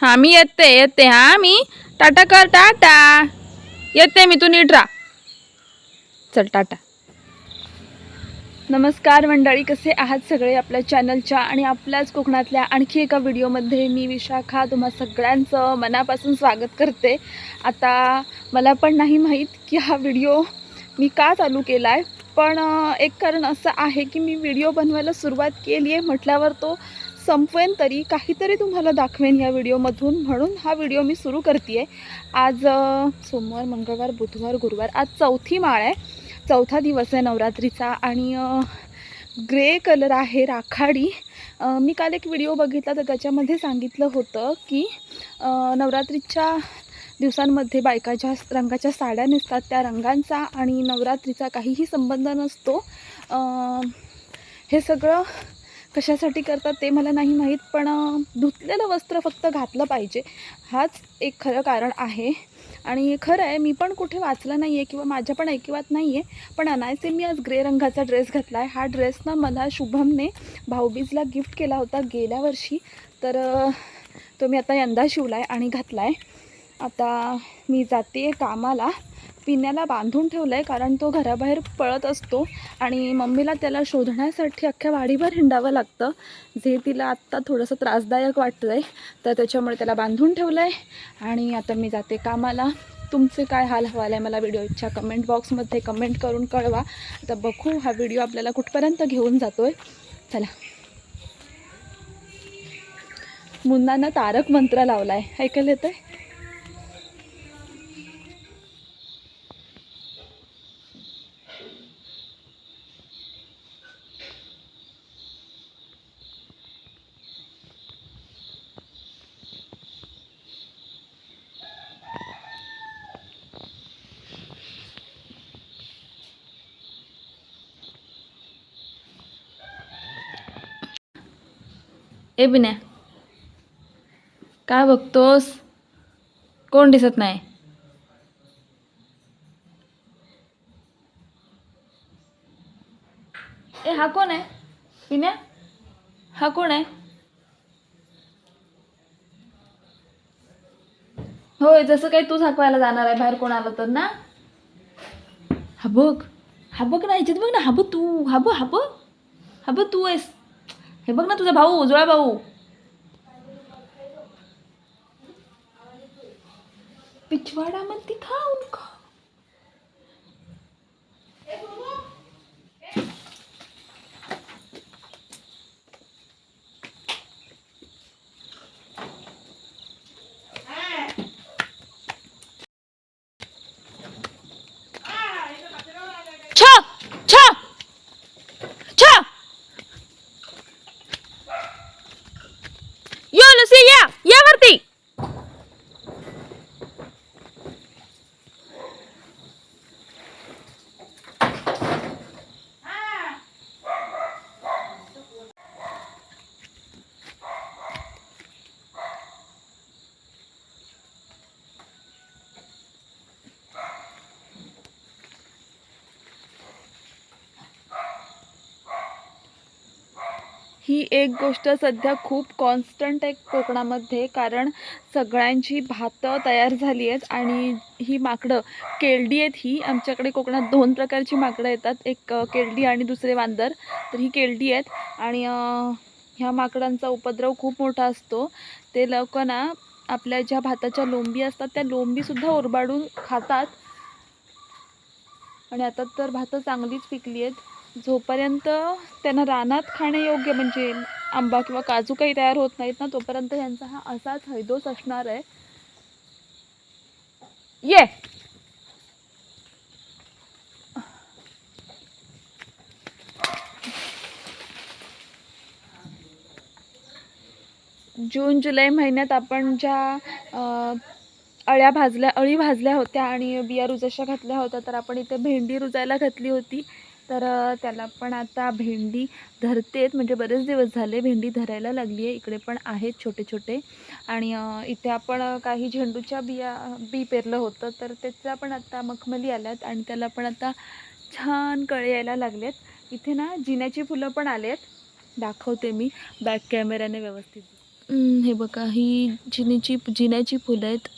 हां मी येते येते हां मी. टाटा कर टाटा. येते मी तू नीट राहा. चल टाटा. नमस्कार मंडळी कसे आहात सगळे आपल्या चॅनलच्या आणि आपल्याच कोकणातल्या आणखी एका व्हिडिओमध्ये मी विशाखा तुम्हा सगळ्यांचं मनापासून स्वागत करते. आता मला पण नाही माहीत की हा व्हिडिओ मी का चालू केला आहे पण एक कारण असं आहे की मी व्हिडिओ बनवायला सुरुवात केली आहे म्हटल्यावर तो संपवेन तरी काहीतरी तुम्हाला दाखवेन या व्हिडिओमधून म्हणून हा व्हिडिओ मी सुरू करते आहे आज सोमवार मंगळवार बुधवार गुरुवार आज चौथी माळ आहे. चौथा दिवस आहे नवरात्रीचा आणि ग्रे कलर आहे राखाडी. मी काल एक व्हिडिओ बघितला तर त्याच्यामध्ये सांगितलं होतं की नवरात्रीच्या दिवसांमध्ये बायका ज्या रंगाच्या साड्या नेसतात. त्या रंगांचा आणि नवरात्रीचा काहीही संबंध नसतो. हे सगळं कशासाठी करतात ते मला नाही माहीत पण धुतलेलं वस्त्र फक्त घातलं पाहिजे. हाच एक खरं कारण आहे. आणि खरं आहे मी पण कुठे वाचलं नाही आहे किंवा माझ्या पण ऐकिवात नाही आहे पण अनायसे मी आज ग्रे रंगाचा ड्रेस घातला आहे हा ड्रेस ना मला शुभमने भाऊबीजला गिफ्ट केला होता गेल्या वर्षी. तर तो मी आता यंदा शिवला आहे आणि घातला आहे आता मी जाते कामाला. पिण्याला बांधून ठेवलं आहे कारण तो घराबाहेर पळत असतो आणि मम्मीला त्याला शोधण्यासाठी अख्ख्या वाडीभर हिंडावं लागतं. जे तिला आत्ता थोडंसं त्रासदायक वाटतं आहे तर त्याच्यामुळे त्याला बांधून ठेवलं आहे आणि आता मी जाते कामाला. तुमचे काय हाल हवाल आहे? मला व्हिडिओच्या कमेंट बॉक्समध्ये कमेंट करून कळवा. आता बघू हा व्हिडिओ आपल्याला कुठपर्यंत घेऊन जातो आहे चला. मुन्नानं तारक मंत्र लावला आहे ऐकायला येतं आहे ए बिन्या काय बघतोस? कोण दिसत नाही? ए हा कोण आहे? बिन्या हा कोण आहे? होय जसं काही तू झाकवायला जाणार आहे बाहेर कोण आलं तर ना? हा बघ हा बघ ना ह्याच्यात बघ ना हा बघ तू हा बघ हा बघ हा बघ तू आहेस. हे बघ ना तुझा भाऊ उजळा भाऊ. पिछवाडा मध्ये खाऊन खा यो लुसी या या वरती ही एक गोष्ट सध्या खूप कॉन्स्टंट आहे कोकणामध्ये कारण सगळ्यांची भातं तयार झाली आहेत आणि ही माकडं केळडी आहेत ही. आमच्याकडे कोकणात दोन प्रकारची माकडं येतात एक केळडी आणि दुसरे वांदर. तर ही केळडी आहेत आणि ह्या माकडांचा उपद्रव खूप मोठा असतो. ते लोक ना आपल्या ज्या भाताच्या लोंबी असतात त्या लोंबीसुद्धा ओरबाडून खातात. आणि आता तर भातं चांगलीच पिकली आहेत. जोपर्यंत त्यांना रानात खाणे योग्य म्हणजे आंबा किंवा काजू काही तयार होत नाहीत ना तोपर्यंत यांचा हा असाच हैदोस असणार आहे. ये! जून जुलै महिन्यात आपण ज्या अळ्या भाजल्या अळी भाजल्या होत्या आणि बिया रुजाशा घातल्या होत्या तर आपण इथे भेंडी रुजायला घातली होती. तर त्याला पण आता भेंडी धरतेत. म्हणजे बरेच दिवस झाले भेंडी धरायला लागली आहे. इकडे पण आहेत छोटे छोटे. आणि इथे आपण काही झेंडूच्या बिया बी पेरलं होतं. तर त्याचा पण आता मखमली आल्यात आणि त्याला पण आता छान कळे यायला लागलेत. इथे ना जिन्याची फुलं पण आलेत. दाखवते मी. बॅक कॅमेऱ्याने व्यवस्थित. हे बघा ही जिन्याची जिन्याची फुलं आहेत.